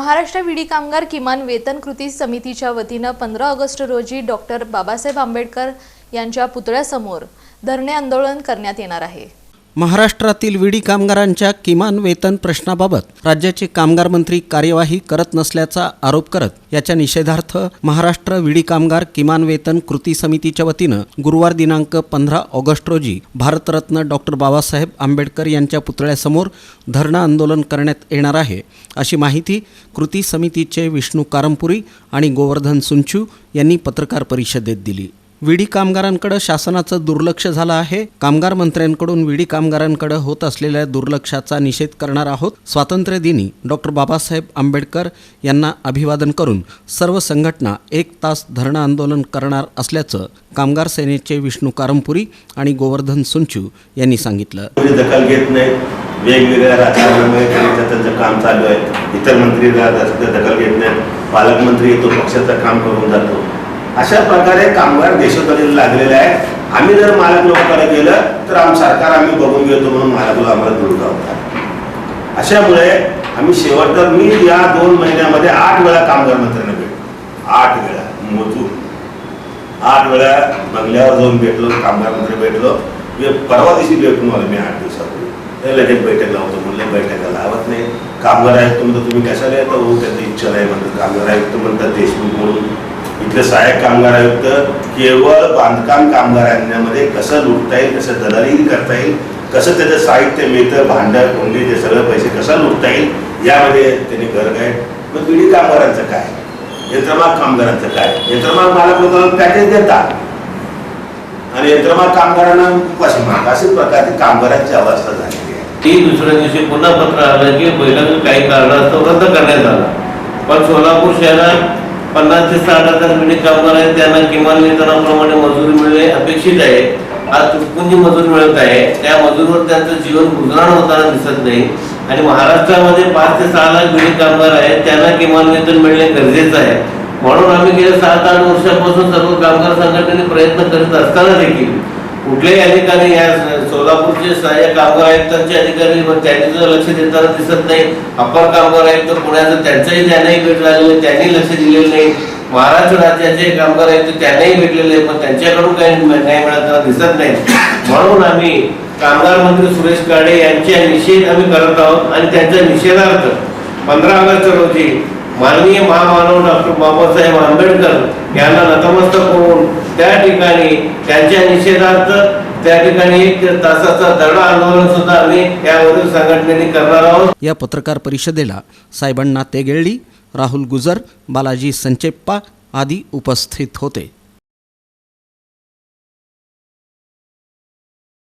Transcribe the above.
महाराष्ट्र विडी कामगार किमान वेतन कृती समितीच्या वतीनं पंधरा ऑगस्ट रोजी डॉक्टर बाबासाहेब आंबेडकर यांच्या पुतळ्यासमोर धरणे आंदोलन करण्यात येणार आहे. महाराष्ट्रातील विडी कामगारांच्या किमान वेतन प्रश्नाबाबत राज्याचे कामगार मंत्री कार्यवाही करत नसल्याचा आरोप करत याच्या निषेधार्थ महाराष्ट्र विडी कामगार किमान वेतन कृती समितीच्या वतीनं गुरुवार दिनांक पंधरा ऑगस्ट रोजी भारतरत्न डॉक्टर बाबासाहेब आंबेडकर यांच्या पुतळ्यासमोर धरणं आंदोलन करण्यात येणार आहे अशी माहिती कृती समितीचे विष्णू कारंपुरी आणि गोवर्धन सुंचू यांनी पत्रकार परिषदेत दिली. विडी कामगारांकडे शासनाचं दुर्लक्ष झालं आहे. कामगार मंत्र्यांकडून विडी कामगारांकडे होत असलेल्या दुर्लक्षाचा निषेध करणार आहोत. स्वातंत्र्य दिनी डॉक्टर बाबासाहेब आंबेडकर यांना अभिवादन करून सर्व संघटना एक तास धरणं आंदोलन करणार असल्याचं कामगार सेनेचे विष्णू कारंपुरी आणि गोवर्धन सुंचू यांनी सांगितलं. दखल घेत नाही. वेगवेगळ्या राजकारणामुळे त्यांचं काम चालू आहे. इतर मंत्री दखल घेत नाही. पालकमंत्री येतो पक्षाचं काम करून जातो. अशा प्रकारे कामगार देशोधडीला लागलेले आहे आम्ही जर मालक लोकांकडे गेलं तर आम सरकार आम्ही बघून घेतो म्हणून मालक लोक आम्हाला दूर लावतात अशामुळे आम्ही शेवट तर मी या दोन महिन्यामध्ये आठ वेळा कामगार मंत्र्यांना भेटलो. आठ वेळा मोजून. आठ वेळा बंगल्यावर जाऊन भेटलो कामगार मंत्री भेटलो. मी परवा दिवशी भेटून आलो मी आठ दिवसापूर्वी. ते लगेच बैठक लावतो म्हणलं बैठक लावत नाही. कामगार आयुक्त म्हणतो तुम्ही कशाला येतो हो? त्यांची इच्छा नाही म्हणतात. कामगार आयुक्त म्हणतात देशमुख म्हणून इथले सहाय्यक कामगार आयुक्त केवळ बांधकाम कामगारांमध्ये कसं लुटता येईल कसं दलाली करता येईल कसं त्याचं साहित्य मिळतं भांडर कोंडी ते सगळं पैसे कसं लुटता येईल यामध्ये त्यांनी घर काय मग पिढी कामगारांचं काय? यंत्रमाग कामगारांचं काय? यंत्रमाग मालक लोकांना पॅकेज देतात. आणि यंत्रमाग कामगारांना उपाशी माग. अशा प्रकारची कामगारांची अवस्था झालेली आहे. ती दुसऱ्या दिवशी पुन्हा पत्र आलं की पहिल्यांदा काही कारणास्तव रद्द करण्यात आला. पण सोलापूर शहरात पन्नास ते साठ हजार मिनिट कामगार आहेत त्यांना किमान वेतनाप्रमाणे मजुरी मिळणे अपेक्षित आहे. आज तुटपुंजी मजूर मिळत आहे. त्या मजुरीवर त्यांचं जीवन गुजराण होताना दिसत नाही. आणि महाराष्ट्रामध्ये पाच ते सहा लाख मिनिट कामगार आहेत त्यांना किमान वेतन मिळणे गरजेचं आहे. म्हणून आम्ही गेल्या सात आठ वर्षापासून सर्व कामगार संघटनेने प्रयत्न करत असताना देखील कुठल्याही अधिकारी या सोलापूरचे सहाय्यक कामगार आयुक्तांचे अधिकारी पण त्यांनी जर लक्ष देताना दिसत नाही अप्पर कामगार आयुक्त पुण्याचं त्यांचंही त्यांनाही भेट लागलेलं त्यांनी लक्ष दिलेलं नाही. महाराष्ट्र राज्याचे कामगार आयुक्त त्यांनाही भेटलेले आहे, पण त्यांच्याकडून काही न्याय मिळताना दिसत नाही. म्हणून आम्ही कामगार मंत्री सुरेश काळे यांच्या निषेध आम्ही करत आहोत आणि त्यांच्या निषेधार्थ पंधरा ऑगस्ट रोजी माननीय महामानव डॉक्टर बाबासाहेब आंबेडकर यांना नतमस्तक होऊन त्या ठिकाणी त्यांच्या निषेधार्थ त्या ठिकाणी एक तासाचा धरणं आंदोलन सुद्धा आम्ही यावरील संघटनेने करणार आहोत. या पत्रकार परिषदेला साहेबांना तेगेळी राहुल गुजर बालाजी संचेप्पा आदी उपस्थित होते.